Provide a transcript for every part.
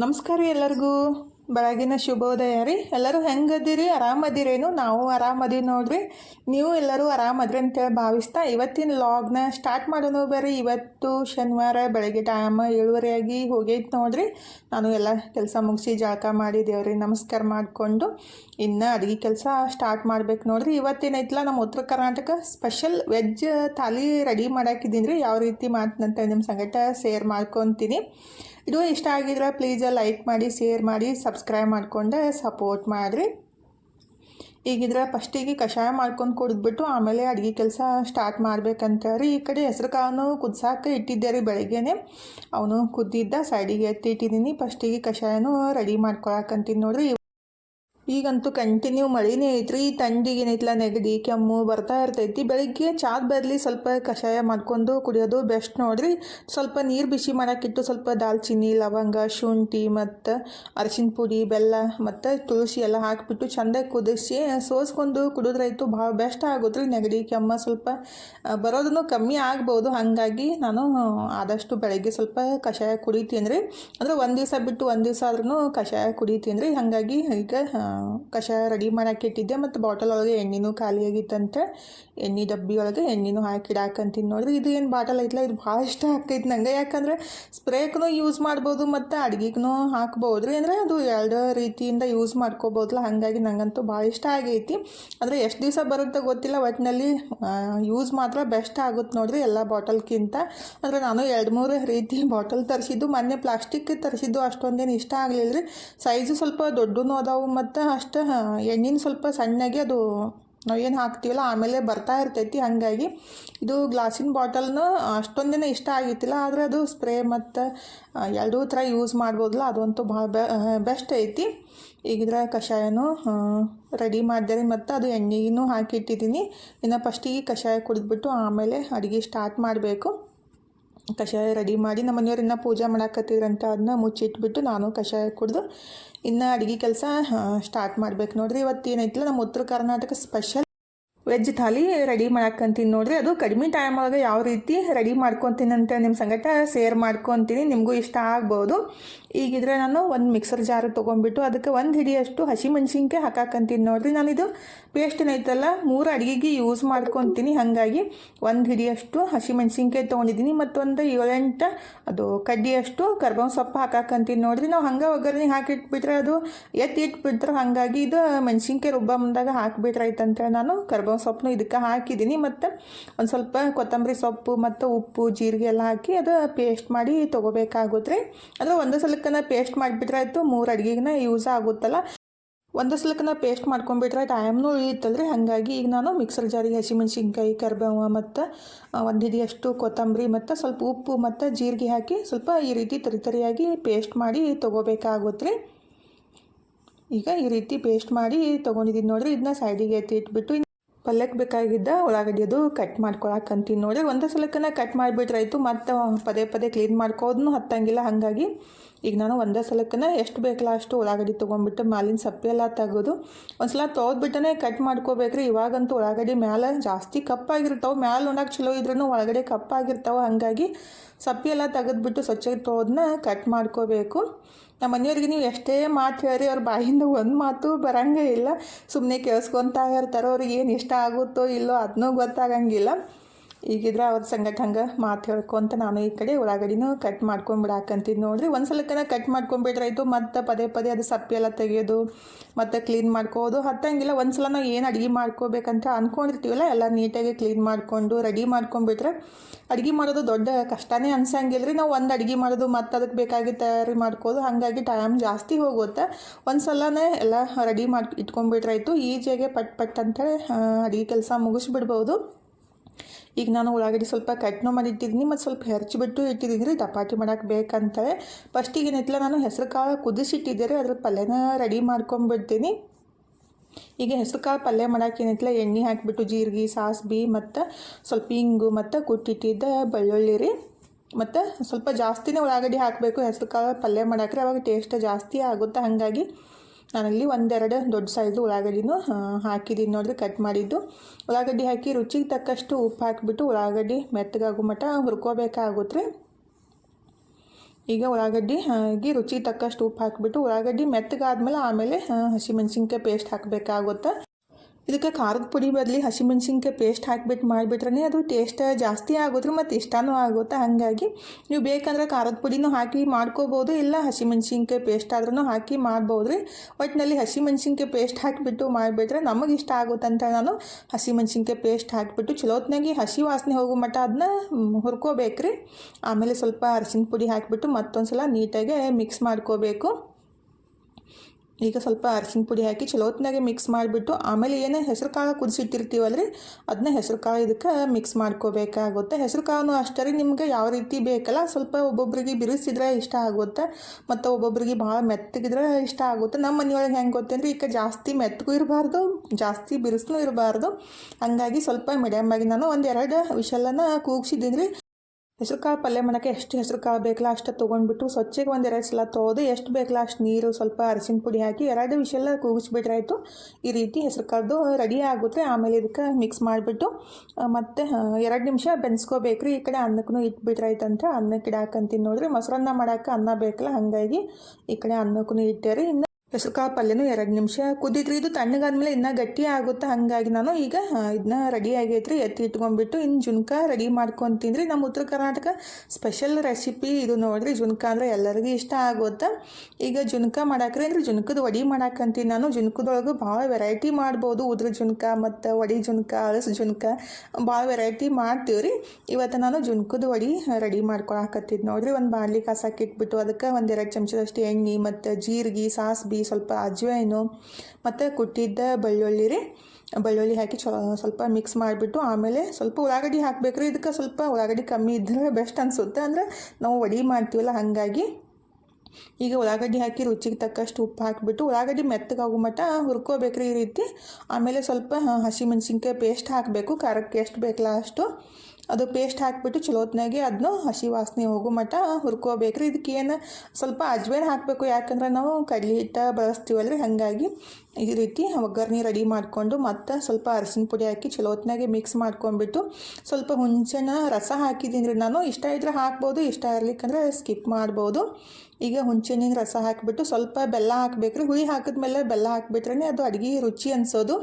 ನಮಸ್ಕಾರ ಎಲ್ಲರಿಗೂ. ಬೆಳಗಿನ ಶುಭೋದಯ ರೀ. ಎಲ್ಲರೂ ಹೆಂಗದಿರಿ? ಆರಾಮದಿರೇನು? ನಾವು ಆರಾಮದೀವಿ ನೋಡ್ರಿ. ನೀವು ಎಲ್ಲರೂ ಆರಾಮದ್ರಿ ಅಂತೇಳಿ ಭಾವಿಸ್ತಾ ಇವತ್ತಿನ ಲಾಗ್ನ ಸ್ಟಾರ್ಟ್ ಮಾಡೋಣ ಬರ್ರಿ ಇವತ್ತು ಶನಿವಾರ, ಬೆಳಗ್ಗೆ ಟೈಮ್ ಏಳುವರೆಯಾಗಿ ಹೋಗೈತೆ ನೋಡ್ರಿ. ನಾನು ಎಲ್ಲ ಕೆಲಸ ಮುಗಿಸಿ ಜಳಕ ಮಾಡಿ ದೇವ್ರಿಗೆ ನಮಸ್ಕಾರ ಮಾಡಿಕೊಂಡು ಇನ್ನು ಅಡುಗೆ ಕೆಲಸ ಸ್ಟಾರ್ಟ್ ಮಾಡ್ಬೇಕು ನೋಡ್ರಿ. ಇವತ್ತೇನೈತಲ್ಲ ನಮ್ಮ Uttara Karnataka special veg thali ready ಮಾಡಾಕಿದ್ದೀನಿ ರೀ ಯಾವ ರೀತಿ ಮಾಡ್ತಂತ ನಿಮ್ಮ ಸಂಗಟ ಶೇರ್ ಮಾಡ್ಕೊತೀನಿ. ಇದು ಇಷ್ಟ ಆಗಿದ್ರೆ ಪ್ಲೀಸ್ ಲೈಕ್ ಮಾಡಿ ಶೇರ್ ಮಾಡಿ ಸಬ್ಸ್ಕ್ರೈಬ್ ಮಾಡ್ಕೊಂಡು ಸಪೋರ್ಟ್ ಮಾಡಿರಿ. ಈಗಿದ್ರೆ ಫಸ್ಟಿಗೆ ಕಷಾಯ ಮಾಡ್ಕೊಂಡು ಕುಡಿದ್ಬಿಟ್ಟು ಆಮೇಲೆ ಅಡುಗೆ ಕೆಲಸ ಸ್ಟಾರ್ಟ್ ಮಾಡ್ಬೇಕಂತ ರೀ. ಈ ಕಡೆ ಹೆಸ್ರು ಕಾಳನ್ನು ಕುದ್ಸಾಕ ಇಟ್ಟಿದ್ದೆ ರೀ ಬೆಳಗ್ಗೆನೆ. ಅವನು ಕುದ್ದಿದ್ದ ಸೈಡಿಗೆ ಎತ್ತಿ ಇಟ್ಟಿದ್ದೀನಿ. ಫಸ್ಟಿಗೆ ಕಷಾಯನೂ ರೆಡಿ ಮಾಡ್ಕೊಳಕಂತೀನಿ ನೋಡ್ರಿ. ಈಗಂತೂ ಕಂಟಿನ್ಯೂ ಮಳೆನೇ ಐತ್ರಿ. ತಂಡಿಗೆ ಏನೈತಿಲ್ಲ ನೆಗಡಿ, ಕೆಮ್ಮು ಬರ್ತಾ ಇರ್ತೈತಿ. ಬೆಳಿಗ್ಗೆ ಚಾದ ಬದಲಿ ಸ್ವಲ್ಪ ಕಷಾಯ ಮಾಡ್ಕೊಂಡು ಕುಡಿಯೋದು ಬೆಸ್ಟ್ ನೋಡಿರಿ. ಸ್ವಲ್ಪ ನೀರು ಬಿಸಿ ಮಾಡೋಕ್ಕಿಟ್ಟು ಸ್ವಲ್ಪ ದಾಲ್ಚಿನ್ನಿ, ಲವಂಗ, ಶುಂಠಿ ಮತ್ತು ಅರಿಶಿನ ಪುಡಿ, ಬೆಲ್ಲ ಮತ್ತು ತುಳಸಿ ಎಲ್ಲ ಹಾಕಿಬಿಟ್ಟು ಚೆಂದಾಗಿ ಕುದಿಸಿ ಸೋಸ್ಕೊಂಡು ಕುಡಿದ್ರಾಯ್ತು ಭಾಳ ಬೆಸ್ಟ್ ಆಗುತ್ತೆ ರೀ ನೆಗಡಿ, ಕೆಮ್ಮ ಸ್ವಲ್ಪ ಬರೋದನ್ನು ಕಮ್ಮಿ ಆಗ್ಬೋದು. ಹಾಗಾಗಿ ನಾನು ಆದಷ್ಟು ಬೆಳಗ್ಗೆ ಸ್ವಲ್ಪ ಕಷಾಯ ಕುಡಿತೀನಿ ರೀ. ಅಂದರೆ ಒಂದು ದಿವಸ ಬಿಟ್ಟು ಒಂದು ದಿವಸ ಆದ್ರೂ ಕಷಾಯ ಕುಡಿತೀನಿ ರೀ. ಹಾಗಾಗಿ ಈಗ ಕಷಾಯ ರೆಡಿ ಮಾಡಕ್ಕೆ ಇಟ್ಟಿದ್ದೆ. ಮತ್ತು ಬಾಟಲ್ ಒಳಗೆ ಎಣ್ಣೆನೂ ಖಾಲಿ ಆಗಿತ್ತಂತೆ. ಎಣ್ಣೆ ಡಬ್ಬಿ ಒಳಗೆ ಎಣ್ಣೆನೂ ಹಾಕಿ ಇಡಾಕಂತೀನಿ ನೋಡ್ರಿ. ಇದು ಏನು ಬಾಟಲ್ ಐತಲ್ಲ ಇದು ಭಾಳ ಇಷ್ಟ ಆಕೈತಿ ನಂಗೆ. ಯಾಕಂದರೆ ಸ್ಪ್ರೇಕ್ನು ಯೂಸ್ ಮಾಡ್ಬೋದು ಮತ್ತು ಅಡುಗೆಗೂ ಹಾಕ್ಬೋದು ರೀ ಅಂದರೆ ಅದು ಎರಡು ರೀತಿಯಿಂದ ಯೂಸ್ ಮಾಡ್ಕೋಬೋದಲ್ಲ ಹಾಗಾಗಿ ನಂಗಂತೂ ಭಾಳ ಇಷ್ಟ ಆಗೈತಿ. ಅಂದರೆ ಎಷ್ಟು ದಿವಸ ಬರುತ್ತೆ ಗೊತ್ತಿಲ್ಲ. ಒಟ್ಟಿನಲ್ಲಿ ಯೂಸ್ ಮಾತ್ರ ಬೆಸ್ಟ್ ಆಗುತ್ತೆ ನೋಡಿರಿ ಎಲ್ಲ ಬಾಟಲ್ಗಿಂತ ಅಂದರೆ ನಾನು ಎರಡು ಮೂರು ರೀತಿ ಬಾಟಲ್ ತರಿಸಿದ್ದು. ಮೊನ್ನೆ ಪ್ಲಾಸ್ಟಿಕ್ ತರಿಸಿದ್ದು. ಅಷ್ಟೊಂದೇನು ಇಷ್ಟ ಆಗಲಿಲ್ಲ ರೀ ಸೈಜು ಸ್ವಲ್ಪ ದೊಡ್ಡನೂ ಅದಾವು. ಮತ್ತು ಅಷ್ಟು ಎಣ್ಣೆನ ಸ್ವಲ್ಪ ಸಣ್ಣಗೆ ಅದು ನಾವು ಏನು ಹಾಕ್ತೀವಲ್ಲ, ಆಮೇಲೆ ಬರ್ತಾ ಇರ್ತೈತಿ. ಹಾಗಾಗಿ ಇದು ಗ್ಲಾಸಿನ ಬಾಟಲ್ನ ಅಷ್ಟೊಂದಿನ ಇಷ್ಟ ಆಗಿತ್ತಿಲ್ಲ, ಆದರೆ ಅದು ಸ್ಪ್ರೇ ಮತ್ತು ಎರಡೂ ಥರ ಯೂಸ್ ಮಾಡ್ಬೋದಲ್ಲ ಅದಂತೂ ಭಾಳ ಬೆಸ್ಟ್ ಐತಿ. ಈಗಿದ್ರ ಕಷಾಯನೂ ರೆಡಿ ಮಾಡಿದೆ ಮತ್ತು ಅದು ಎಣ್ಣೆಗೂ ಹಾಕಿಟ್ಟಿದ್ದೀನಿ. ಇನ್ನು ಫಸ್ಟಿಗೆ ಕಷಾಯ ಕುಡಿದ್ಬಿಟ್ಟು ಆಮೇಲೆ ಅಡುಗೆ ಸ್ಟಾರ್ಟ್ ಮಾಡಬೇಕು. ಕಷಾಯ ರೆಡಿ ಮಾಡಿ ನಮ್ಮ ಮನೆಯವ್ರು ಇನ್ನೂ ಪೂಜೆ ಮಾಡಾಕತ್ತಿದ್ರಂತ ಅದನ್ನ ಮುಚ್ಚಿಟ್ಬಿಟ್ಟು ನಾನು ಕಷಾಯ ಕುಡಿದು ಇನ್ನು ಅಡುಗೆ ಕೆಲಸ ಸ್ಟಾರ್ಟ್ ಮಾಡ್ಬೇಕು ನೋಡ್ರಿ. ಇವತ್ತು ಏನೈತಿಲ್ಲ ನಮ್ಮ Uttara Karnataka special veg thali ready ಮಾಡಕ್ಕಂತೀನಿ ನೋಡ್ರಿ. ಅದು ಕಡಿಮೆ ಟೈಮ್ ಒಳಗೆ ಯಾವ ರೀತಿ ರೆಡಿ ಮಾಡ್ಕೊತೀನಿ ಅಂತ ನಿಮ್ಮ ಸಂಗಟ ಶೇರ್ ಮಾಡ್ಕೊತೀನಿ. ನಿಮಗೂ ಇಷ್ಟ ಆಗ್ಬೋದು. ಈಗಿದ್ರೆ ನಾನು ಒಂದು ಮಿಕ್ಸರ್ ಜಾರು ತೊಗೊಂಡ್ಬಿಟ್ಟು ಅದಕ್ಕೆ ಒಂದು ಹಿಡಿಯಷ್ಟು ಹಸಿಮೆಣ್ಸಿನ್ಕಾಯಿ ಹಾಕಾಕಂತೀನಿ ನೋಡ್ರಿ. ಇದು ಪೇಸ್ಟ್ ಏನೈತಲ್ಲ ಮೂರು ಅಡುಗೆಗೆ ಯೂಸ್ ಮಾಡ್ಕೊತೀನಿ. ಹಾಗಾಗಿ ಒಂದು ಹಿಡಿಯಷ್ಟು ಹಸಿಮೆಣ್ಸಿನ್ಕಾಯಿ ತೊಗೊಂಡಿದ್ದೀನಿ. ಮತ್ತೊಂದು ಏಳೆಂಟು, ಅದು ಕಡ್ಡಿಯಷ್ಟು ಕರ್ಬೇವು ಸೊಪ್ಪು ಹಾಕಾಕಂತೀನಿ ನೋಡಿರಿ. ನಾವು ಹಂಗೆ ಒಗ್ಗರಣೆ ಹಾಕಿಟ್ಬಿಟ್ರೆ ಅದು ಎತ್ತಿ ಇಟ್ಬಿಟ್ರೆ ಹಾಗಾಗಿ ಇದು ಮೆಣಸಿನ್ಕಾಯಿ ರುಬ್ಬ ಮುಂದಾಗ ಹಾಕಿಬಿಟ್ರೆ ಆಯ್ತಂತೇಳಿ ನಾನು ಕರ್ಬೇವು ಸೊಪ್ಪನ್ನು ಇದಕ್ಕೆ ಹಾಕಿದ್ದೀನಿ ಮತ್ತು ಒಂದು ಸ್ವಲ್ಪ ಕೊತ್ತಂಬರಿ ಸೊಪ್ಪು ಮತ್ತು ಉಪ್ಪು, ಜೀರಿಗೆ ಎಲ್ಲ ಹಾಕಿ ಅದು ಪೇಸ್ಟ್ ಮಾಡಿ ತೊಗೋಬೇಕಾಗುತ್ತೆ ರೀ. ಅಂದರೆ ಒಂದು ಸಲಕ್ಕನ ಪೇಸ್ಟ್ ಮಾಡಿಬಿಟ್ರೆ ಆಯಿತು, ಮೂರು ಅಡುಗೆಗೆ ಯೂಸ್ ಆಗುತ್ತಲ್ಲ. ಒಂದು ಸಲಕ್ಕನ ಪೇಸ್ಟ್ ಮಾಡ್ಕೊಂಡ್ಬಿಟ್ರೆ ಟೈಮ್ನೂ ರೀ. ಹಾಗಾಗಿ ಈಗ ನಾನು ಮಿಕ್ಸರ್ ಜಾರಿಗೆ ಹಸಿಮೆಣ್ಸಿನ್ಕಾಯಿ, ಕರಿಬೇವು ಮತ್ತು ಒಂದು ಕೊತ್ತಂಬರಿ ಮತ್ತು ಸ್ವಲ್ಪ ಉಪ್ಪು ಮತ್ತು ಜೀರಿಗೆ ಹಾಕಿ ಸ್ವಲ್ಪ ಈ ರೀತಿ ತರಿತರಿಯಾಗಿ ಪೇಸ್ಟ್ ಮಾಡಿ ತೊಗೋಬೇಕಾಗುತ್ತೆ ರೀ. ಈಗ ಈ ರೀತಿ ಪೇಸ್ಟ್ ಮಾಡಿ ತೊಗೊಂಡಿದ್ದೀನಿ ನೋಡಿರಿ. ಇದನ್ನ ಸೈಡಿಗೆ ಎತ್ತಿ ಇಟ್ಬಿಟ್ಟು ಪಲ್ಯಕ್ಕೆ ಬೇಕಾಗಿದ್ದ ಉಳ್ಳಾಗಡ್ಡಿ ಅದು ಕಟ್ ಮಾಡ್ಕೊಳಕ್ಕಂತೀನಿ ನೋಡಿ ಒಂದೇ ಸಲಕ್ಕನ ಕಟ್ ಮಾಡಿಬಿಟ್ರಾಯ್ತು ಮತ್ತು ಪದೇ ಪದೇ ಕ್ಲೀನ್ ಮಾಡ್ಕೋದನ್ನು ಹತ್ತಂಗಿಲ್ಲ, ಹಾಗಾಗಿ ಈಗ ನಾನು ಒಂದೇ ಸಲಕ್ಕನ ಎಷ್ಟು ಬೇಕಲ್ಲ ಅಷ್ಟು ಉಳ್ಳಾಗಡ್ಡಿ ತೊಗೊಂಡ್ಬಿಟ್ಟು ಮ್ಯಾಲಿನ ಸಪ್ಪೆ ಎಲ್ಲ ತೆಗೆದು ಒಂದು ಸಲ ತೊಗೊದ್ಬಿಟ್ಟನೆ ಕಟ್ ಮಾಡ್ಕೋಬೇಕ್ರಿ. ಇವಾಗಂತೂ ಉಳ್ಳಾಗಡ್ಡಿ ಮ್ಯಾಲೆ ಜಾಸ್ತಿ ಕಪ್ಪಾಗಿರ್ತಾವೆ, ಮ್ಯಾಲೆ ಉಣ್ಣಕ್ಕೆ ಚಲೋ ಇದ್ರೂ ಒಳಗಡೆ ಕಪ್ಪಾಗಿರ್ತಾವೆ, ಹಾಗಾಗಿ ಸಪ್ಪೆ ಎಲ್ಲ ತೆಗೆದ್ಬಿಟ್ಟು ಸ್ವಚ್ಛಗೆ ತೋದನ್ನ ಕಟ್ ಮಾಡ್ಕೋಬೇಕು. ನಮ್ಮ ಮನೆಯವ್ರಿಗೆ ನೀವು ಎಷ್ಟೇ ಮಾತು ಹೇಳಿ ಅವ್ರ ಬಾಯಿಂದ ಒಂದು ಮಾತು ಬರೋಂಗೇ ಇಲ್ಲ. ಸುಮ್ಮನೆ ಕೇಳಿಸ್ಕೊತಾ ಇರ್ತಾರೆ. ಅವ್ರಿಗೆ ಏನು ಇಷ್ಟ ಆಗುತ್ತೋ ಇಲ್ಲೋ ಅದನ್ನೂ ಗೊತ್ತಾಗಂಗಿಲ್ಲ. ಈಗಿದ್ರೆ ಅವ್ರ ಸಂಗಟ ಹಂಗೆ ಮಾತು ಹೇಳ್ಕೊಂತ ನಾನು ಈ ಕಡೆ ಉಳ್ಳಾಗಡಿನೂ ಕಟ್ ಮಾಡ್ಕೊಂಬಿಡಾಕಂತಿದ್ದು ನೋಡಿರಿ. ಒಂದು ಸಲಕ್ಕನ ಕಟ್ ಮಾಡ್ಕೊಂಬಿಟ್ರಾಯ್ತು ಮತ್ತು ಪದೇ ಪದೇ ಅದು ಸಪ್ಪೆ ಎಲ್ಲ ತೆಗೆಯೋದು ಮತ್ತು ಕ್ಲೀನ್ ಮಾಡ್ಕೋದು. ಹತ್ತಂಗಿಲ್ಲ, ಒಂದು ಸಲ ನಾವು ಏನು ಅಡುಗೆ ಮಾಡ್ಕೋಬೇಕಂತ ಅಂದ್ಕೊಂಡಿರ್ತೀವಲ್ಲ ಎಲ್ಲ ನೀಟಾಗಿ ಕ್ಲೀನ್ ಮಾಡಿಕೊಂಡು ರೆಡಿ ಮಾಡ್ಕೊಂಬಿಟ್ರೆ ಅಡುಗೆ ಮಾಡೋದು ದೊಡ್ಡ ಕಷ್ಟನೇ ಅನ್ಸಂಗಿಲ್ಲ ರೀ ನಾವು ಒಂದು ಅಡುಗೆ ಮಾಡೋದು, ಮತ್ತು ಅದಕ್ಕೆ ಬೇಕಾಗಿ ತಯಾರಿ ಮಾಡ್ಕೋದು, ಹಾಗಾಗಿ ಟೈಮ್ ಜಾಸ್ತಿ ಹೋಗುತ್ತೆ ಒಂದು ಸಲನೇ ಎಲ್ಲ ರೆಡಿ ಮಾಡಿ ಇಟ್ಕೊಂಡ್ಬಿಟ್ರಾಯ್ತು ಈಜಿಯಾಗೆ ಪಟ್ ಪಟ್ ಅಂತೇಳಿ ಅಡುಗೆ ಕೆಲಸ ಮುಗಿಸ್ಬಿಡ್ಬೋದು. ಈಗ ನಾನು ಉಳ್ಳಾಗಡ್ಡಿ ಸ್ವಲ್ಪ ಕಟ್ನೂ ಮಾಡಿಟ್ಟಿದ್ದೀನಿ ಮತ್ತು ಸ್ವಲ್ಪ ಹೆರ್ಚಿಬಿಟ್ಟು ಇಟ್ಟಿದ್ದೀನಿ. ದಪಾಟಿ ಮಾಡೋಕೆ ಬೇಕಂತೇಳಿ ಫಸ್ಟಿಗೆ ಏನೈತಿಲ್ಲ ನಾನು ಹೆಸರು ಕಾಳು ಕುದಿಸಿಟ್ಟಿದ್ದೆ ರೀ, ಅದ್ರ ಪಲ್ಯನ ರೆಡಿ ಮಾಡ್ಕೊಂಬಿಡ್ತೀನಿ. ಈಗ ಹೆಸರು ಕಾಳು ಪಲ್ಯ ಮಾಡೋಕೆ ಏನೈತಿಲ್ಲ ಎಣ್ಣೆ ಹಾಕಿಬಿಟ್ಟು ಜೀರಿಗೆ, ಸಾಸ್ಬಿ, ಮತ್ತು ಸ್ವಲ್ಪ ಹಿಂಗು ಮತ್ತು ಕುಟ್ಟಿಟ್ಟಿದ್ದ ಬೆಳ್ಳುಳ್ಳಿ ರೀ. ಮತ್ತು ಸ್ವಲ್ಪ ಜಾಸ್ತಿನೇ ಉಳ್ಳಾಗಡ್ಡಿ ಹಾಕಬೇಕು, ಹೆಸರು ಕಾಳು ಪಲ್ಯ ಮಾಡಾಕ್ರೆ ಅವಾಗ ಟೇಸ್ಟ್ ಜಾಸ್ತಿ ಆಗುತ್ತೆ ಹಾಗಾಗಿ. ನಾನಲ್ಲಿ ಒಂದೆರಡು ದೊಡ್ಡ ಸೈಜು ಉಳ್ಳಾಗಡ್ಡಿನೂ ಹಾಕಿದ್ದೀನಿ ನೋಡಿರಿ ಕಟ್ ಮಾಡಿದ್ದು. ಉಳ್ಳಾಗಡ್ಡಿ ಹಾಕಿ ರುಚಿಗೆ ತಕ್ಕಷ್ಟು ಉಪ್ಪು ಹಾಕಿಬಿಟ್ಟು ಉಳ್ಳಾಗಡ್ಡಿ ಮೆತ್ತಗಾಗೋ ಮಟ್ಟ ಹುರ್ಕೋಬೇಕಾಗುತ್ತೆ. ರೀ ಈಗ ಉಳ್ಳಾಗಡ್ಡಿ ಹಾಕಿ ರುಚಿಗೆ ತಕ್ಕಷ್ಟು ಉಪ್ಪು ಹಾಕಿಬಿಟ್ಟು ಉಳ್ಳಾಗಡ್ಡಿ ಮೆತ್ತಗಾದ್ಮೇಲೆ ಆಮೇಲೆ ಹಸಿಮೆಣ್ಸಿನ್ಕಾಯಿ ಪೇಸ್ಟ್ ಹಾಕಬೇಕಾಗುತ್ತೆ. ಇದಕ್ಕೆ ಖಾರದ ಪುಡಿ ಬದಲಿ ಹಸಿಮೆಣ್ಸಿನ್ಕಾಯಿ ಪೇಸ್ಟ್ ಹಾಕಿಬಿಟ್ಟು ಮಾಡಿಬಿಟ್ರೆ ಅದು ಟೇಸ್ಟ್ ಜಾಸ್ತಿ ಆಗುತ್ತೆ ಮತ್ತು ಇಷ್ಟನೂ ಆಗುತ್ತೆ. ಹಾಗಾಗಿ ನೀವು ಬೇಕಂದ್ರೆ ಖಾರದ ಪುಡಿನೂ ಹಾಕಿ ಮಾಡ್ಕೋಬೋದು, ಇಲ್ಲ ಹಸಿಮೆಣ್ಸಿನ್ಕಾಯಿ ಪೇಸ್ಟ್ ಆದ್ರೂ ಹಾಕಿ ಮಾಡ್ಬೋದು ರೀ ಒಟ್ಟಿನಲ್ಲಿ ಹಸಿಮೆಣ್ಸಿನ್ಕಾಯಿ ಪೇಸ್ಟ್ ಹಾಕಿಬಿಟ್ಟು ಮಾಡಿಬಿಟ್ರೆ ನಮಗೆ ಇಷ್ಟ ಆಗುತ್ತೆ ಅಂತ ನಾನು ಹಸಿಮೆಣ್ಸಿನ್ಕಾಯಿ ಪೇಸ್ಟ್ ಹಾಕಿಬಿಟ್ಟು ಚಲೋತ್ನಾಗಿ ಹಸಿ ವಾಸನೆ ಹೋಗೋ ಮಟ್ಟ ಅದನ್ನ ಹುರ್ಕೋಬೇಕ್ರಿ. ಆಮೇಲೆ ಸ್ವಲ್ಪ ಅರಸಿನ ಪುಡಿ ಹಾಕಿಬಿಟ್ಟು ಮತ್ತೊಂದು ಸಲ ನೀಟಾಗಿ ಮಿಕ್ಸ್ ಮಾಡ್ಕೋಬೇಕು. ಈಗ ಸ್ವಲ್ಪ ಅರಿಶಿನ ಪುಡಿ ಹಾಕಿ ಚಲೋತ್ನಾಗೆ ಮಿಕ್ಸ್ ಮಾಡಿಬಿಟ್ಟು ಆಮೇಲೆ ಏನೇ ಹೆಸರು ಕಾಳು ರೀ ಅದನ್ನ ಹೆಸರು ಕಾಳು ಇದಕ್ಕೆ ಮಿಕ್ಸ್ ಮಾಡ್ಕೋಬೇಕಾಗುತ್ತೆ. ಹೆಸರು ಕಾಳು ಅಷ್ಟೇ ನಿಮ್ಗೆ ಯಾವ ರೀತಿ ಬೇಕಲ್ಲ, ಸ್ವಲ್ಪ ಒಬ್ಬೊಬ್ರಿಗೆ ಬಿರುಸಿದ್ರೆ ಇಷ್ಟ ಆಗುತ್ತೆ, ಮತ್ತು ಒಬ್ಬೊಬ್ರಿಗೆ ಭಾಳ ಮೆತ್ತಗಿದ್ರೆ ಇಷ್ಟ ಆಗುತ್ತೆ. ನಮ್ಮ ಮನೆಯೊಳಗೆ ಹೆಂಗೆ ಗೊತ್ತಂದ್ರೆ ಈಗ ಜಾಸ್ತಿ ಮೆತ್ತಗೂ ಇರಬಾರ್ದು, ಜಾಸ್ತಿ ಬಿರುಸೂ ಇರಬಾರ್ದು. ಹಂಗಾಗಿ ಸ್ವಲ್ಪ ಮೀಡಿಯಮ್ ಆಗಿ ನಾನು ಒಂದು ಎರಡು ವಿಷಲನ್ನು ಕೂಗ್ಸಿದ್ದೀನಿ ರೀ. ಹೆಸರು ಕಾಳು ಪಲ್ಯ ಮಾಡೋಕ್ಕೆ ಎಷ್ಟು ಹೆಸರು ಕಾಳು ಬೇಕಲ್ಲ ಅಷ್ಟು ತೊಗೊಂಡ್ಬಿಟ್ಟು ಸ್ವಚ್ಛಗೆ ಒಂದು ಎರಡು ಸಲ ತೊಳೆದು ಎಷ್ಟು ಬೇಕಲ್ಲ ಅಷ್ಟು ನೀರು, ಸ್ವಲ್ಪ ಅರಿಶಿನ ಪುಡಿ ಹಾಕಿ ಎರಡು ವಿಷಯಲ್ಲ ಕೂಗಿಸ್ಬಿಟ್ರೆ ಆಯಿತು. ಈ ರೀತಿ ಹೆಸರು ಕಾಳ್ದು ರೆಡಿ ಆಗುತ್ತೆ. ಆಮೇಲೆ ಇದಕ್ಕೆ ಮಿಕ್ಸ್ ಮಾಡಿಬಿಟ್ಟು ಮತ್ತು ಎರಡು ನಿಮಿಷ ಬೆನ್ಸ್ಕೋಬೇಕ್ರಿ ಈ ಕಡೆ ಅನ್ನಕ್ಕೂ ಅಂತ. ಅನ್ನಕ್ಕೆ ಇಡಾಕಂತೀನಿ ನೋಡ್ರಿ. ಮೊಸರನ್ನ ಮಾಡೋಕ್ಕೆ ಅನ್ನ ಬೇಕಲ್ಲ, ಹಾಗಾಗಿ ಈ ಕಡೆ ಅನ್ನಕ್ಕೂ ಇಟ್ಟೆ ರೀ. ಇನ್ನು ಹೆಸರುಕಾಳು ಪಲ್ಯನೂ ಎರಡು ನಿಮಿಷ ಕುದಿದ್ರಿ. ಇದು ತಣ್ಣಗಾದ್ಮೇಲೆ ಇನ್ನೂ ಗಟ್ಟಿ ಆಗುತ್ತೆ ಹಾಗಾಗಿ ನಾನು ಈಗ ಇದನ್ನ ರೆಡಿ ಆಗೈತ್ರಿ. ಎತ್ತಿ ಇಟ್ಕೊಂಡ್ಬಿಟ್ಟು ಇನ್ನು ಜುನ್ಕ ರೆಡಿ ಮಾಡ್ಕೊತೀನಿ ರೀ ನಮ್ಮ ಉತ್ತರ ಕರ್ನಾಟಕ ಸ್ಪೆಷಲ್ ರೆಸಿಪಿ ಇದು ನೋಡಿರಿ. ಜುನ್ಕ ಅಂದರೆ ಎಲ್ಲರಿಗೂ ಇಷ್ಟ ಆಗುತ್ತೆ? ಈಗ ಜುನ್ಕ ಮಾಡಾಕ್ರಿ ಅಂದ್ರೆ ಜುನ್ಕದ ವಡಿ ಮಾಡಾಕಂತೀನಿ ನಾನು. ಜುನ್ಕದೊಳಗೆ ಭಾಳ ವೆರೈಟಿ ಮಾಡ್ಬೋದು. ಉದ್ರ ಜುನ್ಕ ಮತ್ತು ವಡಿ ಜುನ್ಕ ಅಳಸು ಜುನ್ಕ, ಭಾಳ ವೆರೈಟಿ ಮಾಡ್ತೀವಿ ರೀ ಇವತ್ತು ನಾನು ಜುನ್ಕದ ವಡಿ ರೆಡಿ ಮಾಡ್ಕೊಳಕತ್ತಿದ್ದು ನೋಡಿರಿ. ಒಂದು ಬಾಣಲಿ ಕಾಸಾಕಿಟ್ಬಿಟ್ಟು ಅದಕ್ಕೆ ಒಂದೆರಡು ಚಮಚದಷ್ಟು ಎಣ್ಣೆ ಮತ್ತು ಜೀರಿಗೆ, ಸಾಸ್ಬಿ ಸ್ವಲ್ಪ ಅಜ್ವೈನು ಮತ್ತು ಕುಟ್ಟಿದ್ದ ಬೆಳ್ಳುಳ್ಳಿ ರೀ, ಬೆಳ್ಳುಳ್ಳಿ ಹಾಕಿ ಚ, ಸ್ವಲ್ಪ ಮಿಕ್ಸ್ ಮಾಡಿಬಿಟ್ಟು ಆಮೇಲೆ ಸ್ವಲ್ಪ ಉಳ್ಳಾಗಡ್ಡಿ ಹಾಕ್ಬೇಕು ರೀ, ಇದಕ್ಕೆ ಸ್ವಲ್ಪ ಉಳ್ಳಾಗಡ್ಡಿ ಕಮ್ಮಿ ಇದ್ದರೆ ಬೆಸ್ಟ್ ಅನಿಸುತ್ತೆ. ಅಂದರೆ ನಾವು ವಡಿ ಮಾಡ್ತೀವಲ್ಲ, ಹಾಗಾಗಿ ಈಗ ಉಳ್ಳಾಗಡ್ಡಿ ಹಾಕಿ ರುಚಿಗೆ ತಕ್ಕಷ್ಟು ಉಪ್ಪು ಹಾಕಿಬಿಟ್ಟು ಉಳ್ಳಾಗಡ್ಡಿ ಮೆತ್ತಗಾಗೋ ಮಟ್ಟ ಹುರ್ಕೋಬೇಕ್ರಿ ಈ ರೀತಿ. ಆಮೇಲೆ ಸ್ವಲ್ಪ ಹಸಿಮೆಣ್ಸಿನ್ಕಾಯಿ ಪೇಸ್ಟ್ ಹಾಕಬೇಕು, ಖಾರಕ್ಕೆ ಎಷ್ಟು ಬೇಕಲ್ಲ ಅಷ್ಟು. ಅದು ಪೇಸ್ಟ್ ಹಾಕಿಬಿಟ್ಟು ಚಲೋತ್ನಾಗೆ ಅದನ್ನ ಹಸಿ ವಾಸನೆ ಹೋಗೋ ಮಟ್ಟ ಹುರ್ಕೋಬೇಕ್ರಿ. ಇದಕ್ಕೆ ಏನು ಸ್ವಲ್ಪ ಅಜ್ವೇನ್ ಹಾಕಬೇಕು. ಯಾಕಂದ್ರೆ ನಾವು ಕಡ್ಲೆ ಹಿಟ್ಟು ಬಳಸ್ತೀವಲ್ರಿ. ಹಾಗಾಗಿ ಈ ರೀತಿ ಒಗ್ಗರಣೆ ರೆಡಿ ಮಾಡಿಕೊಂಡು ಮತ್ತು ಸ್ವಲ್ಪ ಅರಸಿನ ಪುಡಿ ಹಾಕಿ ಚಲೋತ್ನಾಗೆ ಮಿಕ್ಸ್ ಮಾಡ್ಕೊಂಡ್ಬಿಟ್ಟು ಸ್ವಲ್ಪ ಹುಂಚನ ರಸ ಹಾಕಿದ್ದೀನಿ ರೀ. ನಾನು ಇಷ್ಟ ಇದ್ರೆ ಹಾಕ್ಬೋದು, ಇಷ್ಟ ಇರ್ಲಿಕ್ಕಂದ್ರೆ ಸ್ಕಿಪ್ ಮಾಡ್ಬೋದು. ಈಗ ಹುಂಚೆನಿನ ರಸ ಹಾಕಿಬಿಟ್ಟು ಸ್ವಲ್ಪ ಬೆಲ್ಲ ಹಾಕಬೇಕ್ರಿ. ಹುಳಿ ಹಾಕಿದ್ಮೇಲೆ ಬೆಲ್ಲ ಹಾಕಿಬಿಟ್ರೆ ಅದು ಅಡುಗೆ ರುಚಿ ಅನಿಸೋದು.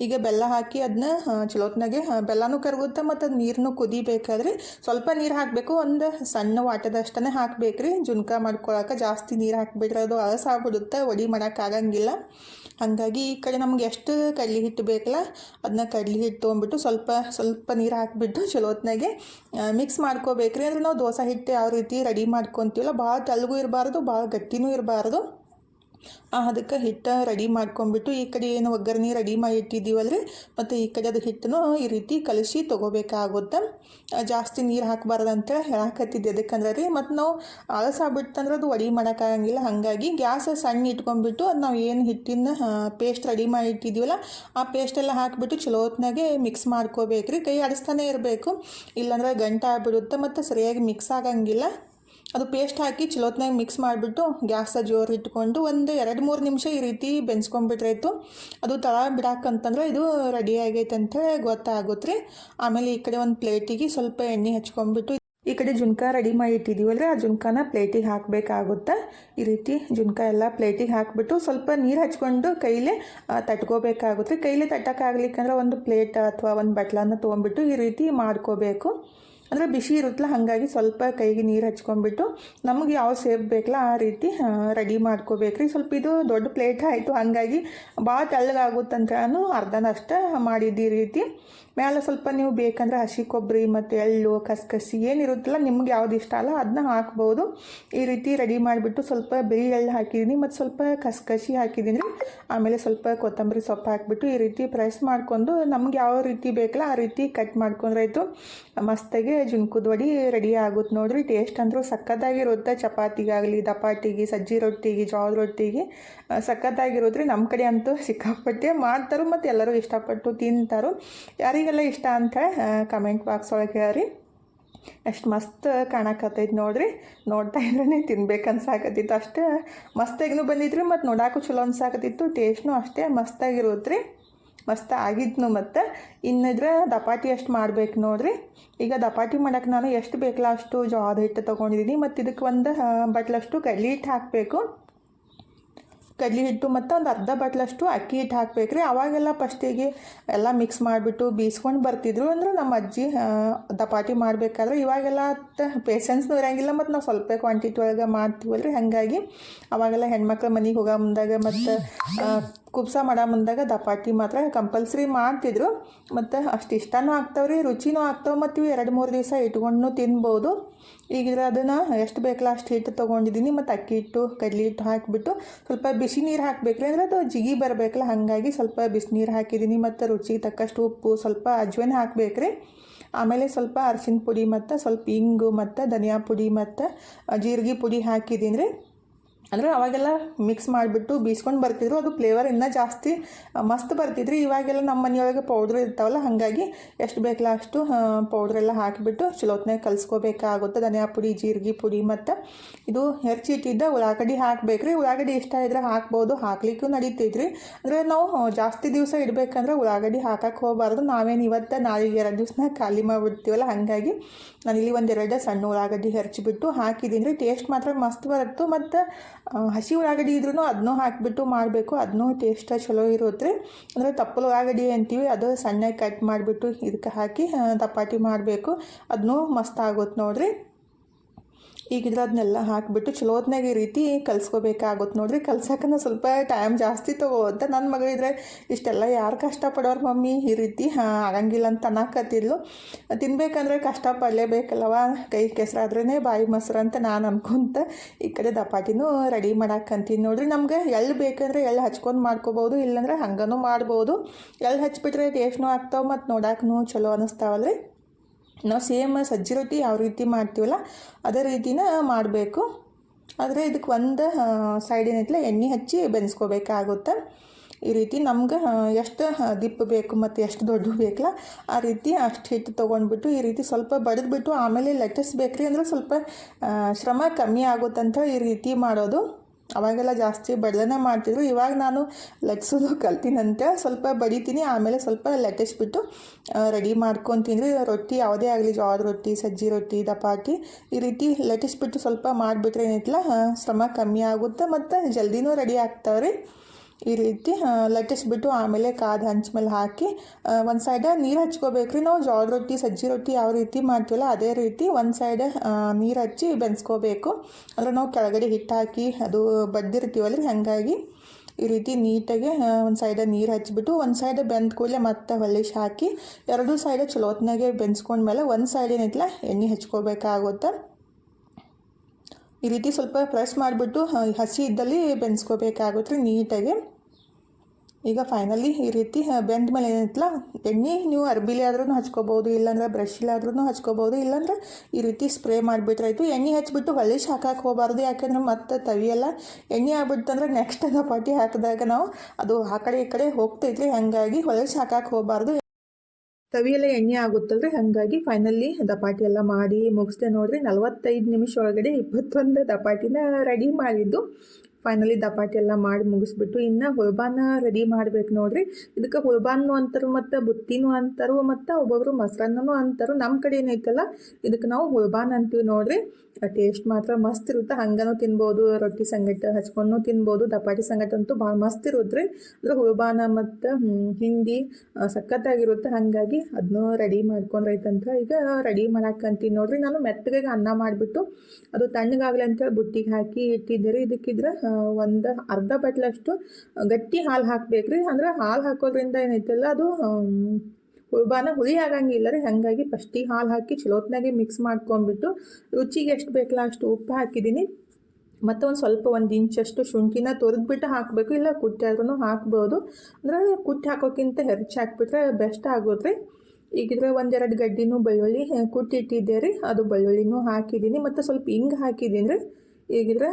ಈಗ ಬೆಲ್ಲ ಹಾಕಿ ಅದನ್ನ ಚಲೋತ್ನಾಗೆ ಬೆಲ್ಲನೂ ಕರಗುತ್ತೆ ಮತ್ತು ಅದು ನೀರನ್ನು ಕುದಿಬೇಕಾದ್ರೆ ಸ್ವಲ್ಪ ನೀರು ಹಾಕಬೇಕು. ಒಂದು ಸಣ್ಣ ವಾಟದಷ್ಟೇ ಹಾಕ್ಬೇಕ್ರಿ. ಜುನ್ಕ ಮಾಡ್ಕೊಳಕ್ಕೆ ಜಾಸ್ತಿ ನೀರು ಹಾಕಿಬಿಟ್ರೆ ಅದು ಅಳಸಾಗ್ಬಿಡುತ್ತೆ ಒಡಿ ಮಾಡೋಕ್ಕಾಗಂಗಿಲ್ಲ ಹಾಗಾಗಿ ಈ ಕಡೆ ನಮ್ಗೆ ಎಷ್ಟು ಕಡ್ಲಿ ಹಿಟ್ಟು ಬೇಕಲ್ಲ ಅದನ್ನ ಕಡ್ಲಿ ಹಿಟ್ಟು ತೊಗೊಂಡ್ಬಿಟ್ಟು ಸ್ವಲ್ಪ ಸ್ವಲ್ಪ ನೀರು ಹಾಕಿಬಿಟ್ಟು ಚಲೋತ್ನಾಗೆ ಮಿಕ್ಸ್ ಮಾಡ್ಕೋಬೇಕ್ರಿ. ಅಂದರೆ ನಾವು ದೋಸೆ ಹಿಟ್ಟು ಯಾವ ರೀತಿ ರೆಡಿ ಮಾಡ್ಕೊತೀವಲ್ಲ ಭಾಳ ತೆಲುಗು ಇರಬಾರ್ದು ಭಾಳ ಗಟ್ಟಿನೂ ಇರಬಾರ್ದು. ಅದಕ್ಕೆ ಹಿಟ್ಟು ರೆಡಿ ಮಾಡ್ಕೊಂಬಿಟ್ಟು ಈ ಕಡೆ ಏನು ಒಗ್ಗರಣೆ ರೆಡಿ ಮಾಡಿ ಇಟ್ಟಿದ್ದೀವಲ್ರಿ? ಮತ್ತು ಈ ಕಡೆ ಅದು ಹಿಟ್ಟನ್ನು ಈ ರೀತಿ ಕಲಸಿ ತೊಗೋಬೇಕಾಗುತ್ತೆ. ಜಾಸ್ತಿ ನೀರು ಹಾಕಬಾರ್ದು ಅಂತೇಳಿ ಹೇಳಕತ್ತಿದ್ದೆ ಅದಕ್ಕಂದ್ರೆ ರೀ, ಮತ್ತು ನಾವು ಆಳಸಾಗ್ಬಿಡ್ತಂದ್ರೆ ಅದು ಒಡಿ ಮಾಡೋಕ್ಕಾಗಂಗಿಲ್ಲ ಹಾಗಾಗಿ ಗ್ಯಾಸ್ ಸಣ್ಣ ಇಟ್ಕೊಂಡ್ಬಿಟ್ಟು ಅದು ನಾವು ಏನು ಹಿಟ್ಟಿನ ಪೇಸ್ಟ್ ರೆಡಿ ಮಾಡಿ ಇಟ್ಟಿದ್ದೀವಲ್ಲ, ಆ ಪೇಸ್ಟೆಲ್ಲ ಹಾಕಿಬಿಟ್ಟು ಚಲೋ ಹೊತ್ನಾಗೆ ಮಿಕ್ಸ್ ಮಾಡ್ಕೋಬೇಕ್ರಿ. ಕೈ ಆಡಿಸ್ತಾನೆ ಇರಬೇಕು. ಇಲ್ಲಾಂದ್ರೆ ಗಂಟೆ ಆಗ್ಬಿಡುತ್ತೆ, ಮತ್ತು ಸರಿಯಾಗಿ ಮಿಕ್ಸ್ ಆಗಂಗಿಲ್ಲ. ಅದು ಪೇಸ್ಟ್ ಹಾಕಿ ಚಲೋತ್ನಾಗ ಮಿಕ್ಸ್ ಮಾಡಿಬಿಟ್ಟು ಗ್ಯಾಸ ಜೋರು ಇಟ್ಕೊಂಡು ಒಂದು ಎರಡು ಮೂರು ನಿಮಿಷ ಈ ರೀತಿ ಬೆನ್ಸ್ಕೊಂಡ್ಬಿಟ್ರಾಯ್ತು ಅದು ತಳ ಬಿಡಾಕಂತಂದ್ರೆ ಇದು ರೆಡಿ ಆಗೈತೆ ಅಂತೇಳಿ ಗೊತ್ತಾಗುತ್ತೆ ರೀ ಆಮೇಲೆ ಈ ಕಡೆ ಒಂದು ಪ್ಲೇಟಿಗೆ ಸ್ವಲ್ಪ ಎಣ್ಣೆ ಹಚ್ಕೊಂಡ್ಬಿಟ್ಟು ಈ ಕಡೆ ಜುನ್ಕ ರೆಡಿ ಮಾಡಿ ಇಟ್ಟಿದ್ದೀವಲ್ರಿ ಆ ಜುನ್ಕಾನ ಪ್ಲೇಟಿಗೆ ಹಾಕಬೇಕಾಗುತ್ತೆ. ಈ ರೀತಿ ಜುನ್ಕ ಎಲ್ಲ ಪ್ಲೇಟಿಗೆ ಹಾಕಿಬಿಟ್ಟು ಸ್ವಲ್ಪ ನೀರು ಹಚ್ಕೊಂಡು ಕೈಲೇ ತಟ್ಕೋಬೇಕಾಗುತ್ತೆ. ಕೈಲೇ ತಟ್ಟಕ್ಕಾಗ್ಲಿಕ್ಕಂದ್ರೆ ಒಂದು ಪ್ಲೇಟ್ ಅಥವಾ ಒಂದು ಬಟ್ಲನ್ನು ತೊಗೊಂಡ್ಬಿಟ್ಟು ಈ ರೀತಿ ಮಾಡ್ಕೋಬೇಕು. ಅಂದರೆ ಬಿಸಿ ಇರುತ್ತಲ್ಲ, ಹಾಗಾಗಿ ಸ್ವಲ್ಪ ಕೈಗೆ ನೀರು ಹಚ್ಕೊಂಡ್ಬಿಟ್ಟು ನಮಗೆ ಯಾವ ಸೇಬ್ ಬೇಕಲ್ಲ ಆ ರೀತಿ ರೆಡಿ ಮಾಡ್ಕೋಬೇಕ್ರಿ. ಸ್ವಲ್ಪ ಇದು ದೊಡ್ಡ ಪ್ಲೇಟ್ ಆಯಿತು, ಹಾಗಾಗಿ ಭಾಳ ತೆಳ್ಳಗಾಗುತ್ತಂತ ಅರ್ಧನಷ್ಟು ಮಾಡಿದ್ದು ರೀತಿ. ಮೇಲೆ ಸ್ವಲ್ಪ ನೀವು ಬೇಕಂದರೆ ಹಸಿ ಕೊಬ್ಬರಿ ಮತ್ತು ಎಳ್ಳು, ಕಸಕಸಿ ಏನಿರುತ್ತಲ್ಲ ನಿಮ್ಗೆ ಯಾವ್ದು ಇಷ್ಟ ಅಲ್ಲ ಅದನ್ನ ಹಾಕ್ಬೋದು. ಈ ರೀತಿ ರೆಡಿ ಮಾಡಿಬಿಟ್ಟು ಸ್ವಲ್ಪ ಬಿಳಿ ಎಳ್ಳು ಹಾಕಿದ್ದೀನಿ ಮತ್ತು ಸ್ವಲ್ಪ ಕಸಕಸಿ ಹಾಕಿದ್ದೀನಿ. ಆಮೇಲೆ ಸ್ವಲ್ಪ ಕೊತ್ತಂಬರಿ ಸೊಪ್ಪು ಹಾಕಿಬಿಟ್ಟು ಈ ರೀತಿ ಪ್ರೆಸ್ ಮಾಡ್ಕೊಂಡು ನಮ್ಗೆ ಯಾವ ರೀತಿ ಬೇಕಲ್ಲ ಆ ರೀತಿ ಕಟ್ ಮಾಡ್ಕೊಂಡ್ರಾಯ್ತು ಮಸ್ತಾಗಿ ಜುನ್ಕುದ ವಡಿ ರೆಡಿ ಆಗುತ್ತೆ ನೋಡಿರಿ. ಟೇಸ್ಟ್ ಅಂದರೂ ಸಕ್ಕತ್ತಾಗಿರುತ್ತೆ ಚಪಾತಿಗಾಗಲಿ ದಪಾಟಿಗೆ ಸಜ್ಜಿ ರೊಟ್ಟಿಗೆ ಜೋಳದ ರೊಟ್ಟಿಗೆ ಸಖತ್ತಾಗಿರೋದ್ರಿ ನಮ್ಮ ಕಡೆ ಅಂತೂ ಸಿಕ್ಕಾಪಟ್ಟೆ ಮಾಡ್ತಾರೋ ಮತ್ತು ಎಲ್ಲರೂ ಇಷ್ಟಪಟ್ಟು ತಿಂತಾರೆ. ಯಾರಿಗೆಲ್ಲ ಇಷ್ಟ ಅಂತ ಕಮೆಂಟ್ ಬಾಕ್ಸ್ ಒಳಗೆ ಹೇಳ್ರಿ. ಎಷ್ಟು ಮಸ್ತ್ ಕಾಣಕತ್ತೈತಿ ನೋಡ್ರಿ. ನೋಡ್ತಾ ಇದ್ರೆ ತಿನ್ಬೇಕು ಅನ್ಸಾಕತ್ತಿತ್ತು. ಅಷ್ಟೇ ಮಸ್ತಾಗಿನೂ ಬಂದಿದ್ರಿ ಮತ್ತು ನೋಡಾಕು ಚಲೋ ಅನ್ಸಾಕತ್ತಿತ್ತು. ಟೇಸ್ಟ್ನು ಅಷ್ಟೇ ಮಸ್ತಾಗಿರುತ್ತೆ ರೀ ಮಸ್ತ್ ಆಗಿದ್ನು ಮತ್ತು. ಇನ್ನಿದ್ರೆ ದಪಾಟಿ ಅಷ್ಟು ಮಾಡ್ಬೇಕು ನೋಡ್ರಿ. ಈಗ ದಪಾಟಿ ಮಾಡಕ್ಕೆ ನಾನು ಎಷ್ಟು ಬೇಕಲ್ಲ ಅಷ್ಟು ಜೋಳದ ಹಿಟ್ಟು ತೊಗೊಂಡಿದ್ದೀನಿ ಮತ್ತು ಇದಕ್ಕೆ ಒಂದು ಬಟ್ಲಷ್ಟು ಕಡ್ಲಿ ಹಿಟ್ಟು ಹಾಕಬೇಕು. ಕಡ್ಲಿ ಹಿಟ್ಟು ಮತ್ತು ಒಂದು ಅರ್ಧ ಬಟ್ಲಷ್ಟು ಅಕ್ಕಿ ಹಿಟ್ಟು ಹಾಕ್ಬೇಕು ರೀ ಅವಾಗೆಲ್ಲ ಫಸ್ಟಿಗೆ ಎಲ್ಲ ಮಿಕ್ಸ್ ಮಾಡಿಬಿಟ್ಟು ಬೀಸ್ಕೊಂಡು ಬರ್ತಿದ್ರು. ಅಂದ್ರೆ ನಮ್ಮ ಅಜ್ಜಿ ದಪಾಟಿ ಮಾಡಬೇಕಾದ್ರೆ ಇವಾಗೆಲ್ಲ ಪೇಷನ್ಸ್ನೂ ಇರೋಂಗಿಲ್ಲ ಮತ್ತು ನಾವು ಸ್ವಲ್ಪ ಕ್ವಾಂಟಿಟಿ ಒಳಗೆ ಮಾಡ್ತೀವಲ್ರಿ. ಹಾಗಾಗಿ ಅವಾಗೆಲ್ಲ ಹೆಣ್ಮಕ್ಳು ಮನೆಗೆ ಹೋಗೋ ಮುಂದಾಗ ಮತ್ತು ಕುಬ್ಸ ಮಾಡೋ ಮುಂದಾಗ ದಪಾಟಿ ಮಾತ್ರ ಕಂಪಲ್ಸರಿ ಮಾಡ್ತಿದ್ರು. ಮತ್ತು ಅಷ್ಟು ಇಷ್ಟನೂ ಆಗ್ತಾವ್ರಿ ರುಚಿನೂ ಆಗ್ತಾವೆ. ಮತ್ತು ಇವು ಎರಡು ಮೂರು ದಿವಸ ಇಟ್ಕೊಂಡು ತಿನ್ಬೋದು. ಈಗ ಅದನ್ನು ಎಷ್ಟು ಬೇಕಲ್ಲ ಅಷ್ಟು ಹಿಟ್ಟು ತೊಗೊಂಡಿದ್ದೀನಿ ಮತ್ತು ಅಕ್ಕಿ ಹಿಟ್ಟು, ಕಡ್ಲಿ ಹಿಟ್ಟು ಹಾಕಿಬಿಟ್ಟು ಸ್ವಲ್ಪ ಬಿಸಿ ನೀರು ಹಾಕಬೇಕ್ರಿ. ಅಂದರೆ ಅದು ಜಿಗಿ ಬರಬೇಕಲ್ಲ, ಹಾಗಾಗಿ ಸ್ವಲ್ಪ ಬಿಸಿ ನೀರು ಹಾಕಿದ್ದೀನಿ ಮತ್ತು ರುಚಿಗೆ ತಕ್ಕಷ್ಟು ಉಪ್ಪು, ಸ್ವಲ್ಪ ಅಜ್ವೇನ ಹಾಕಬೇಕ್ರಿ. ಆಮೇಲೆ ಸ್ವಲ್ಪ ಅರಸಿನ ಪುಡಿ ಮತ್ತು ಸ್ವಲ್ಪ ಇಂಗು ಮತ್ತು ಧನಿಯಾ ಪುಡಿ ಮತ್ತು ಜೀರಿಗೆ ಪುಡಿ ಹಾಕಿದ್ದೀನಿ ರೀ ಅಂದರೆ ಅವಾಗೆಲ್ಲ ಮಿಕ್ಸ್ ಮಾಡಿಬಿಟ್ಟು ಬೀಸ್ಕೊಂಡು ಬರ್ತಿದ್ರು. ಅದು ಫ್ಲೇವರ್ ಇನ್ನೂ ಜಾಸ್ತಿ ಮಸ್ತ್ ಬರ್ತಿದ್ರಿ. ಇವಾಗೆಲ್ಲ ನಮ್ಮ ಮನೆಯೊಳಗೆ ಪೌಡ್ರ್ ಇರ್ತಾವಲ್ಲ, ಹಾಗಾಗಿ ಎಷ್ಟು ಬೇಕಲ್ಲ ಅಷ್ಟು ಪೌಡ್ರೆಲ್ಲ ಹಾಕಿಬಿಟ್ಟು ಚಲೋತ್ನಾಗ ಕಲಿಸ್ಕೋಬೇಕಾಗುತ್ತೆ. ಧನಿಯಾ ಪುಡಿ, ಜೀರಿಗೆ ಪುಡಿ ಮತ್ತು ಇದು ಹೆಚ್ಚಿಟ್ಟಿದ್ದ ಉಳ್ಳಾಗಡ್ಡಿ ಹಾಕಬೇಕ್ರಿ. ಉಳ್ಳಾಗಡ್ಡಿ ಇಷ್ಟ ಇದ್ರೆ ಹಾಕ್ಬೋದು. ಹಾಕ್ಲಿಕ್ಕೂ ನಡೀತೈತ್ರಿ. ಅಂದರೆ ನಾವು ಜಾಸ್ತಿ ದಿವಸ ಇಡಬೇಕಂದ್ರೆ ಉಳ್ಳಾಗಡ್ಡಿ ಹಾಕಕ್ಕೆ ಹೋಗಬಾರ್ದು. ನಾವೇನು ಇವತ್ತು, ನಾಳೆಗೆ ಎರಡು ದಿವಸನ ಖಾಲಿ ಮಾಡಿಬಿಡ್ತೀವಲ್ಲ, ಹಾಗಾಗಿ ನಾನು ನಾನಿಲ್ಲಿ ಒಂದೆರಡು ಸಣ್ಣ ಉಳ್ಳಾಗಡ್ಡಿ ಹೆರ್ಚಿಬಿಟ್ಟು ಹಾಕಿದ್ದೀನಿ ರೀ ಟೇಸ್ಟ್ ಮಾತ್ರ ಮಸ್ತ್ ಬರುತ್ತೆ. ಮತ್ತು ಹಸಿ ಉಳ್ಳಾಗಡ್ಡಿ ಇದ್ರೂ ಅದನ್ನೂ ಹಾಕಿಬಿಟ್ಟು ಮಾಡಬೇಕು. ಅದನ್ನೂ ಟೇಸ್ಟ ಚಲೋ ಇರುತ್ತೆ ಅಂದರೆ ತಪ್ಪಲು ಉಳ್ಳಾಗಡ್ಡಿ ಅಂತೀವಿ, ಅದು ಸಣ್ಣಗೆ ಕಟ್ ಮಾಡಿಬಿಟ್ಟು ಇದಕ್ಕೆ ಹಾಕಿ ತಪಾಟಿ ಮಾಡಬೇಕು. ಅದನ್ನೂ ಮಸ್ತ್ ಆಗುತ್ತೆ ನೋಡ್ರಿ. ಈಗ ಅದನ್ನೆಲ್ಲ ಹಾಕಿಬಿಟ್ಟು ಚಲೋತ್ನಾಗ ಈ ರೀತಿ ಕಲ್ಸ್ಕೋಬೇಕಾಗುತ್ತೆ ನೋಡ್ರಿ. ಕಲ್ಸಕ್ಕನ ಸ್ವಲ್ಪ ಟೈಮ್ ಜಾಸ್ತಿ ತಗೋತ್ತೆ ನನ್ನ ಮಗಳಿದ್ರೆ ಇಷ್ಟೆಲ್ಲ ಯಾರು ಕಷ್ಟಪಡೋರು ಮಮ್ಮಿ? ಈ ರೀತಿ ಹಾಂ, ಆಗಂಗಿಲ್ಲ ಅಂತ ಅನ್ನಕತ್ತಿದ್ಲು. ತಿನ್ಬೇಕಂದ್ರೆ ಕಷ್ಟಪಡಲೇಬೇಕಲ್ಲವ? ಕೈ ಕೆಸರಾದ್ರೇ ಬಾಯಿ ಮೊಸರು ಅಂತ ನಾನು ಅನ್ಕೊಂತ ಈ ಕಡೆ ದಪಾಟಿನೂ ರೆಡಿ ಮಾಡಾಕಂತೀನಿ ನೋಡ್ರಿ. ನಮ್ಗೆ ಎಳ್ಳು ಬೇಕಂದ್ರೆ ಎಳ್ಳು ಹಚ್ಕೊಂಡು ಮಾಡ್ಕೋಬೋದು, ಇಲ್ಲಾಂದ್ರೆ ಹಂಗನೂ ಮಾಡ್ಬೋದು. ಎಳ್ಳು ಹಚ್ಬಿಟ್ರೆ ಟೇಸ್ಟ್ನೂ ಆಗ್ತಾವೆ ಮತ್ತು ನೋಡಕ್ಕೂ ಚಲೋ ಅನ್ನಿಸ್ತಾವಲ್ರಿ ನಾವು ಸೇಮ್ ಸಜ್ಜಿ ರೊಟ್ಟಿ ಯಾವ ರೀತಿ ಮಾಡ್ತೀವಲ್ಲ, ಅದೇ ರೀತಿನ ಮಾಡಬೇಕು. ಆದರೆ ಇದಕ್ಕೆ ಒಂದು ಸೈಡ್ ಏನೈತಲ್ಲ, ಎಣ್ಣೆ ಹಚ್ಚಿ ಬೆನ್ಸ್ಕೋಬೇಕಾಗುತ್ತೆ. ಈ ರೀತಿ ನಮ್ಗೆ ಎಷ್ಟು ದಿಪ್ಪು ಬೇಕು ಮತ್ತು ಎಷ್ಟು ದೊಡ್ಡ ಬೇಕಲ್ಲ, ಆ ರೀತಿ ಅಷ್ಟು ಹಿಟ್ಟು ತೊಗೊಂಡ್ಬಿಟ್ಟು ಈ ರೀತಿ ಸ್ವಲ್ಪ ಬಡಿದ್ಬಿಟ್ಟು ಆಮೇಲೆ ಲಟ್ಟಿಸ್ಬೇಕ್ರಿ ಅಂದರೆ ಸ್ವಲ್ಪ ಶ್ರಮ ಕಮ್ಮಿ ಆಗುತ್ತಂತ ಈ ರೀತಿ ಮಾಡೋದು. ಅವಾಗೆಲ್ಲ ಜಾಸ್ತಿ ಬಡ್ದನೆ ಮಾಡ್ತಿದ್ರು. ಇವಾಗ ನಾನು ಲಟ್ಸೋದು ಕಲ್ತಿನಂತೆ. ಸ್ವಲ್ಪ ಬಡಿತೀನಿ. ಆಮೇಲೆ ಸ್ವಲ್ಪ ಲಟ್ಟಿಸ್ಬಿಟ್ಟು ರೆಡಿ ಮಾಡ್ಕೊತೀನಿ. ರೊಟ್ಟಿ ಯಾವುದೇ ಆಗಲಿ ಜೋಳದ ರೊಟ್ಟಿ ಸಜ್ಜಿ ರೊಟ್ಟಿ ದಪಾಟಿ ಈ ರೀತಿ ಲಟ್ಟಿಸ್ಬಿಟ್ಟು ಸ್ವಲ್ಪ ಮಾಡಿಬಿಟ್ರೆ ಏನೈತಲ್ಲ ಆ, ಶ್ರಮ ಕಮ್ಮಿ ಆಗುತ್ತೆ. ಮತ್ತು ಜಲ್ದಿನೂ ರೆಡಿ ಆಗ್ತಾವ್ರಿ. ಈ ರೀತಿ ಲಟ್ಟಿಸ್ಬಿಟ್ಟು ಆಮೇಲೆ ಕಾದ ಹಂಚ ಮೇಲೆ ಹಾಕಿ ಒಂದು ಸೈಡ ನೀರು ಹಚ್ಕೋಬೇಕ್ರಿ. ನಾವು ಜೋಳದ ರೊಟ್ಟಿ, ಸಜ್ಜಿ ರೊಟ್ಟಿ ಯಾವ ರೀತಿ ಮಾಡ್ತೀವಲ್ಲ ಅದೇ ರೀತಿ ಒಂದು ಸೈಡ ನೀರು ಹಚ್ಚಿ ಬೆನ್ಸ್ಕೋಬೇಕು. ಅಂದರೆ ನಾವು ಕೆಳಗಡೆ ಹಿಟ್ಟು ಹಾಕಿ ಅದು ಬದ್ದಿರ್ತೀವಲ್ಲ ರೀ ಹಾಗಾಗಿ ಈ ರೀತಿ ನೀಟಾಗಿ ಒಂದು ಸೈಡ ನೀರು ಹಚ್ಚಿಬಿಟ್ಟು ಒಂದು ಸೈಡ ಬೆಂದ ಕೂಡಲೇ ಮತ್ತೆ ಹೊಲಿಸಿ ಹಾಕಿ, ಎರಡೂ ಸೈಡ ಚಲೋತ್ನಾಗೆ ಬೆನ್ಸ್ಕೊಂಡ್ಮೇಲೆ ಒಂದು ಸೈಡ್ ಏನೈತಲ್ಲ ಎಣ್ಣೆ ಹಚ್ಕೋಬೇಕಾಗುತ್ತೆ. ಈ ರೀತಿ ಸ್ವಲ್ಪ ಪ್ರೆಸ್ ಮಾಡಿಬಿಟ್ಟು ಹಸಿ ಇದ್ದಲ್ಲಿ ಬೆನ್ಸ್ಕೋಬೇಕಾಗುತ್ತೆ ರೀ ನೀಟಾಗಿ. ಈಗ ಫೈನಲಿ ಈ ರೀತಿ ಬೆಂದ ಮೇಲೆ ಏನೈತಲ್ಲ ಎಣ್ಣೆ ನೀವು ಅರ್ಬಿಲಿ ಆದ್ರೂ ಹಚ್ಕೋಬೋದು, ಇಲ್ಲಾಂದ್ರೆ ಆದ್ರೂ ಹಚ್ಕೋಬೋದು, ಇಲ್ಲಾಂದ್ರೆ ಈ ರೀತಿ ಸ್ಪ್ರೇ ಮಾಡಿಬಿಟ್ರಾಯ್ತು. ಎಣ್ಣೆ ಹಚ್ಬಿಟ್ಟು ಹೊಲಿಶ್ ಹಾಕಕ್ಕೆ ಹೋಗಬಾರ್ದು, ಯಾಕಂದ್ರೆ ಮತ್ತೆ ತವಿಯೆಲ್ಲ ಎಣ್ಣೆ ಆಗ್ಬಿಡ್ತಂದ್ರೆ ನೆಕ್ಸ್ಟ್ ದಪಾಟಿ ಹಾಕಿದಾಗ ನಾವು ಅದು ಆ ಕಡೆ ಈ ಕಡೆ ಹೋಗ್ತೈತ್ರಿ ಹಾಗಾಗಿ ಹೊಲಿಶ್ ಹಾಕಕ್ಕೆ ಹೋಗಬಾರ್ದು. ತವಿಯೆಲ್ಲ ಎಣ್ಣೆ ಆಗುತ್ತಲ್ರಿ, ಹಾಗಾಗಿ ಫೈನಲಿ ದಪಾಟಿ ಎಲ್ಲ ಮಾಡಿ ಮುಗಿಸ್ದೆ ನೋಡ್ರಿ, ನಲ್ವತ್ತೈದು ನಿಮಿಷ ಒಳಗಡೆ ಇಪ್ಪತ್ತೊಂದು ದಪಾಟಿನ ರೆಡಿ ಮಾಡಿದ್ದು. ಫೈನಲಿ ದಪಾಟಿ ಎಲ್ಲ ಮಾಡಿ ಮುಗಿಸ್ಬಿಟ್ಟು ಇನ್ನು ಹುಳ್ಬಾನ ರೆಡಿ ಮಾಡ್ಬೇಕು ನೋಡ್ರಿ. ಇದಕ್ಕೆ ಹುಳ್ಬಾನು ಅಂತಾರೆ ಮತ್ತು ಬುತ್ತಿನೂ ಅಂತಾರು ಮತ್ತು ಒಬ್ಬೊಬ್ರು ಮೊಸರನ್ನೂ ಅಂತಾರು ನಮ್ಮ ಕಡೆ ಏನೈತಲ್ಲ, ಇದಕ್ಕೆ ನಾವು ಹುಳ್ಬಾನ್ ಅಂತೀವಿ ನೋಡ್ರಿ. ಟೇಸ್ಟ್ ಮಾತ್ರ ಮಸ್ತ್ ಇರುತ್ತೆ. ಹಂಗನೂ ತಿನ್ಬೋದು, ರೊಟ್ಟಿ ಸಂಗಟ ಹಚ್ಕೊಂಡು ತಿನ್ಬೋದು, ದಪಾಟಿ ಸಂಗಟ ಅಂತೂ ಭಾಳ ಮಸ್ತ್ ಇರುತ್ತೆ ಅಂದ್ರೆ ಹುಳ್ಬಾನ ಮತ್ತು ಹಿಂಡಿ ಸಖತ್ತಾಗಿರುತ್ತೆ. ಹಾಗಾಗಿ ಅದನ್ನೂ ರೆಡಿ ಮಾಡ್ಕೊಂಡ್ರೈತಂತ ಈಗ ರೆಡಿ ಮಾಡಕ್ಕಂತೀನಿ ನೋಡ್ರಿ. ನಾನು ಮೆತ್ತಗೆ ಅನ್ನ ಮಾಡಿಬಿಟ್ಟು ಅದು ತಣ್ಣಗಾಗಲಿ ಅಂತೇಳಿ ಬುಟ್ಟಿಗೆ ಹಾಕಿ ಇಟ್ಟಿದ್ದೆ ರೀ. ಇದಕ್ಕಿದ್ರೆ ಒಂದು ಅರ್ಧ ಬಟ್ಲಷ್ಟು ಗಟ್ಟಿ ಹಾಲು ಹಾಕ್ಬೇಕ್ರಿ. ಅಂದ್ರೆ ಹಾಲು ಹಾಕೋದ್ರಿಂದ ಏನೈತಲ್ಲ ಅದು ಹುಳ್ಬಾನ ಹುಳಿ ಆಗಂಗಿಲ್ಲ ರೀ. ಹಾಗಾಗಿ ಫಸ್ಟಿಗೆ ಹಾಲು ಹಾಕಿ ಚಲೋತ್ನಾಗೆ ಮಿಕ್ಸ್ ಮಾಡ್ಕೊಂಡ್ಬಿಟ್ಟು ರುಚಿಗೆ ಎಷ್ಟು ಬೇಕಲ್ಲ ಅಷ್ಟು ಉಪ್ಪು ಹಾಕಿದ್ದೀನಿ. ಮತ್ತು ಒಂದು ಸ್ವಲ್ಪ ಒಂದು ಇಂಚಷ್ಟು ಶುಂಠಿನ ತೊರೆದ್ಬಿಟ್ಟು ಹಾಕಬೇಕು. ಇಲ್ಲ ಕುಟ್ಟಿ ಆದ್ರೂ ಹಾಕ್ಬೋದು. ಅಂದರೆ ಕುಟ್ಟಿ ಹಾಕೋಕ್ಕಿಂತ ಹೆಚ್ಚು ಹಾಕ್ಬಿಟ್ರೆ ಬೆಸ್ಟ್ ಆಗುತ್ತೆ ರೀ ಈಗಿದ್ರೆ ಒಂದೆರಡು ಗಡ್ಡಿನೂ ಬೆಳ್ಳುಳ್ಳಿ ಕುಟ್ಟಿಟ್ಟಿದ್ದೆ ರೀ. ಅದು ಬೆಳ್ಳುಳ್ಳಿನೂ ಹಾಕಿದ್ದೀನಿ. ಮತ್ತು ಸ್ವಲ್ಪ ಹಿಂಗೆ ಹಾಕಿದ್ದೀನಿ ರೀ. ಈಗಿದ್ರೆ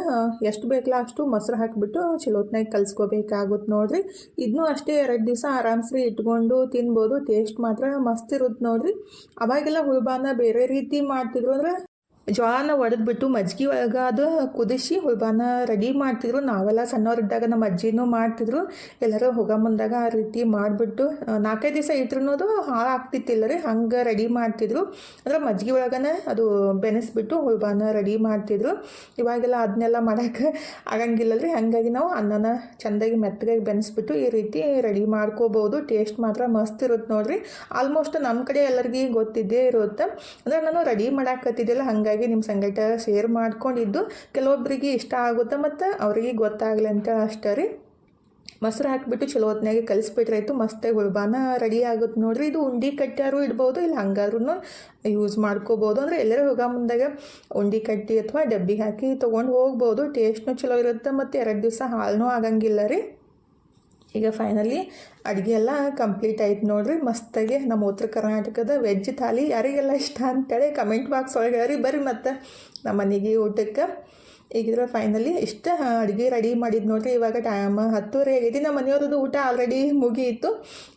ಎಷ್ಟು ಬೇಕಲ್ಲ ಅಷ್ಟು ಮೊಸರು ಹಾಕಿಬಿಟ್ಟು ಚಲೋತ್ನಾಗ ಕಲಿಸ್ಕೋಬೇಕಾಗುತ್ತೆ ನೋಡ್ರಿ. ಇದನ್ನೂ ಅಷ್ಟೇ ಎರಡು ದಿವಸ ಆರಾಮ್ಸ್ರಿ ಇಟ್ಕೊಂಡು ತಿನ್ಬೋದು ಟೇಸ್ಟ್ ಮಾತ್ರ ಮಸ್ತ್ ಇರುತ್ತೆ ನೋಡ್ರಿ. ಅವಾಗೆಲ್ಲ ಹುಳ್ಬಾನ ಬೇರೆ ರೀತಿ ಮಾಡ್ತಿದ್ರು ಅಂದ್ರೆ ಜ್ವಾನ ಒಡೆದ್ಬಿಟ್ಟು ಮಜ್ಜಿಗೆ ಒಳಗೆ ಅದು ಕುದಿಸಿ ಹುಳ್ಬಾನ ರೆಡಿ ಮಾಡ್ತಿದ್ರು. ನಾವೆಲ್ಲ ಸಣ್ಣವರಿದ್ದಾಗ ನಮ್ಮ ಅಜ್ಜಿನೂ ಮಾಡ್ತಿದ್ರು. ಎಲ್ಲರೂ ಹೋಗ ಮುಂದಾಗ ಆ ರೀತಿ ಮಾಡಿಬಿಟ್ಟು ನಾಲ್ಕೈದು ದಿವಸ ಇದ್ರೂ ಅದು ಹಾಳಾಗ್ತಿತ್ತಿಲ್ಲ ರೀ, ಹಂಗೆ ರೆಡಿ ಮಾಡ್ತಿದ್ರು. ಅಂದ್ರೆ ಮಜ್ಜಿಗೆ ಒಳಗನೆ ಅದು ಬೆನೆಸ್ಬಿಟ್ಟು ಹುಳ್ಬಾನ ರೆಡಿ ಮಾಡ್ತಿದ್ರು. ಇವಾಗೆಲ್ಲ ಅದನ್ನೆಲ್ಲ ಮಾಡೋಕೆ ಆಗಂಗಿಲ್ಲ ರೀ. ಹಾಗಾಗಿ ನಾವು ಅನ್ನನ ಚೆಂದಾಗಿ ಮೆತ್ತಗಾಗಿ ಬೆನೆಸ್ಬಿಟ್ಟು ಈ ರೀತಿ ರೆಡಿ ಮಾಡ್ಕೋಬೋದು. ಟೇಸ್ಟ್ ಮಾತ್ರ ಮಸ್ತ್ ಇರುತ್ತೆ ನೋಡ್ರಿ. ಆಲ್ಮೋಸ್ಟ್ ನಮ್ಮ ಕಡೆ ಎಲ್ಲರಿಗೂ ಗೊತ್ತಿದ್ದೇ ಇರುತ್ತೆ. ಅಂದರೆ ನಾನು ರೆಡಿ ಮಾಡಾಕತ್ತಿದ್ದಿಲ್ಲ, ಹಾಗಾಗಿ ನಿಮ್ಮ ಸಂಗಟ ಶೇರ್ ಮಾಡ್ಕೊಂಡಿದ್ದು ಕೆಲವೊಬ್ಬರಿಗೆ ಇಷ್ಟ ಆಗುತ್ತೆ ಮತ್ತು ಅವರಿಗೆ ಗೊತ್ತಾಗಲಿ ಅಂತೇಳಿ ಅಷ್ಟೇ ರೀ. ಮೊಸರು ಹಾಕಿಬಿಟ್ಟು ಚಲೋ ಹೊತ್ನಾಗೆ ಕಲಿಸ್ಬಿಟ್ರಾಯ್ತು ಮಸ್ತಾಗಿ ಉಳ್ಬಾನ ರೆಡಿ ಆಗುತ್ತೆ ನೋಡಿರಿ. ಇದು ಉಂಡಿ ಕಟ್ಟಾರು ಇಡ್ಬೋದು, ಇಲ್ಲ ಹಂಗಾದ್ರೂ ಯೂಸ್ ಮಾಡ್ಕೋಬೋದು. ಅಂದರೆ ಎಲ್ಲರೂ ಹೋಗೋ ಮುಂದಾಗ ಉಂಡಿ ಕಟ್ಟಿ ಅಥವಾ ಡಬ್ಬಿ ಹಾಕಿ ತೊಗೊಂಡು ಹೋಗ್ಬೋದು. ಟೇಸ್ಟ್ನೂ ಚಲೋ ಇರುತ್ತೆ, ಮತ್ತು ಎರಡು ದಿವಸ ಹಾಳನೂ ಆಗಂಗಿಲ್ಲ ರೀ. ಈಗ ಫೈನಲಿ ಅಡುಗೆ ಎಲ್ಲ ಕಂಪ್ಲೀಟ್ ಆಯ್ತು ನೋಡ್ರಿ. ಮಸ್ತಾಗಿ ನಮ್ಮ ಉತ್ತರ ಕರ್ನಾಟಕದ ವೆಜ್ ಥಾಲಿ ಯಾರಿಗೆಲ್ಲ ಇಷ್ಟ ಅಂತೇಳಿ ಕಮೆಂಟ್ ಬಾಕ್ಸ್ ಒಳಗೆ ಹೇಳ್ರಿ ಬರ್ರಿ ಮತ್ತು ನಮ್ಮ ಮನೆಗೆ ಊಟಕ್ಕೆ. ಈಗಿದ್ರೆ ಫೈನಲಿ ಇಷ್ಟ ಅಡುಗೆ ರೆಡಿ ಮಾಡಿದ್ದು ನೋಡ್ರಿ. ಇವಾಗ ಟೈಮ್ ಹತ್ತುವರೆ ಆಗೈತಿ. ನಮ್ಮ ಮನೆಯವ್ರದ್ದು ಊಟ ಆಲ್ರೆಡಿ ಮುಗಿಯಿತು.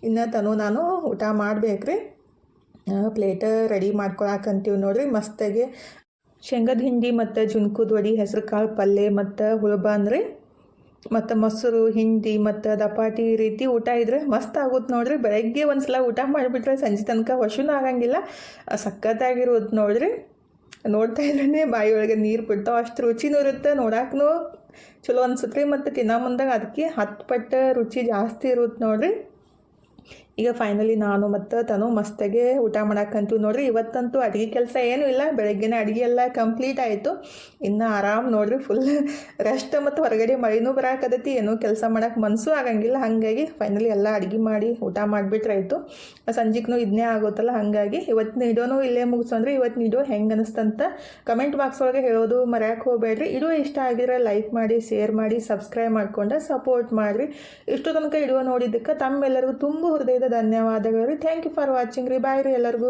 ಇನ್ನು ತನು ನಾನು ಊಟ ಮಾಡಬೇಕ್ರಿ. ಪ್ಲೇಟ್ ರೆಡಿ ಮಾಡ್ಕೊಳಕಂತೀವಿ ನೋಡ್ರಿ. ಮಸ್ತಾಗಿ ಶೇಂಗದ ಹಿಂಡಿ ಮತ್ತು ಜುನ್ಕುದ ವಡಿ ಹೆಸರು ಕಾಳು ಪಲ್ಯ ಮತ್ತು ಹುಳ್ಬಾನ್ರಿ ಮತ್ತು ಮೊಸರು, ಹಿಂಡಿ ಮತ್ತು ದಪಾಟಿ ರೀತಿ ಊಟ ಇದ್ದರೆ ಮಸ್ತ್ ಆಗುತ್ತೆ ನೋಡ್ರಿ. ಬೆಳಗ್ಗೆ ಒಂದು ಸಲ ಊಟ ಮಾಡಿಬಿಟ್ರೆ ಸಂಜೆ ತನಕ ವಶನೂ ಆಗಂಗಿಲ್ಲ. ಸಖತ್ತಾಗಿರೋದು ನೋಡ್ರಿ. ನೋಡ್ತಾ ಇದ್ರೇ ಬಾಯಿಯೊಳಗೆ ನೀರು ಬಿಡ್ತಾವೆ. ಅಷ್ಟು ರುಚಿನೂ ಇರುತ್ತೆ. ನೋಡಕ್ಕೂ ಚಲೋ ಅನ್ಸುತ್ತೆ ರೀ. ಮತ್ತು ತಿನ್ನೋ ಮುಂದಾಗ ಅದಕ್ಕೆ ಹತ್ತು ಪಟ್ಟು ರುಚಿ ಜಾಸ್ತಿ ಇರುತ್ತೆ ನೋಡ್ರಿ. ಈಗ ಫೈನಲಿ ನಾನು ಮತ್ತು ತನು ಮಸ್ತಾಗೆ ಊಟ ಮಾಡೋಕ್ಕಂತೂ ನೋಡ್ರಿ. ಇವತ್ತಂತೂ ಅಡುಗೆ ಕೆಲಸ ಏನೂ ಇಲ್ಲ. ಬೆಳಗ್ಗೆನೇ ಅಡುಗೆ ಎಲ್ಲ ಕಂಪ್ಲೀಟ್ ಆಯಿತು. ಇನ್ನು ಆರಾಮ್ ನೋಡ್ರಿ ಫುಲ್ ರೆಸ್ಟ್ ಮತ್ತು ಹೊರಗಡೆ ಮಳೆನೂ ಬರಾಕದತಿ ಏನೂ ಕೆಲಸ ಮಾಡೋಕ್ಕೆ ಮನಸ್ಸು ಆಗಂಗಿಲ್ಲ. ಹಾಗಾಗಿ ಫೈನಲಿ ಎಲ್ಲ ಅಡುಗೆ ಮಾಡಿ ಊಟ ಮಾಡಿಬಿಟ್ರಾಯ್ತು ಸಂಜೆಗೂ ಇದನ್ನೇ ಆಗುತ್ತಲ್ಲ ಹಾಗಾಗಿ ಇವತ್ತಿನ ವಿಡಿಯೋನೂ ಇಲ್ಲೇ ಮುಗಿಸೋಂದ್ರೆ ಇವತ್ತಿನ ವಿಡಿಯೋ ಹೆಂಗೆ ಅನಿಸ್ತಂತ ಕಮೆಂಟ್ ಬಾಕ್ಸ್ ಒಳಗೆ ಹೇಳೋದು ಮರೆಯೋಕೆ ಹೋಗಬೇಡ್ರಿ. ವಿಡಿಯೋ ಇಷ್ಟ ಆಗಿದ್ರೆ ಲೈಕ್ ಮಾಡಿ ಶೇರ್ ಮಾಡಿ ಸಬ್ಸ್ಕ್ರೈಬ್ ಮಾಡ್ಕೊಂಡು ಸಪೋರ್ಟ್ ಮಾಡಿರಿ. ಇಷ್ಟು ತನಕ ವಿಡಿಯೋ ನೋಡಿದ್ದಕ್ಕೆ ತಮ್ಮೆಲ್ಲರಿಗೂ ತುಂಬ ಹೃದಯದ ಧನ್ಯವಾದಗಳು. ರೀ ಥ್ಯಾಂಕ್ ಯು ಫಾರ್ ವಾಚಿಂಗ್ ರೀ ಬಾಯ್ ರೀ ಎಲ್ಲರಿಗೂ.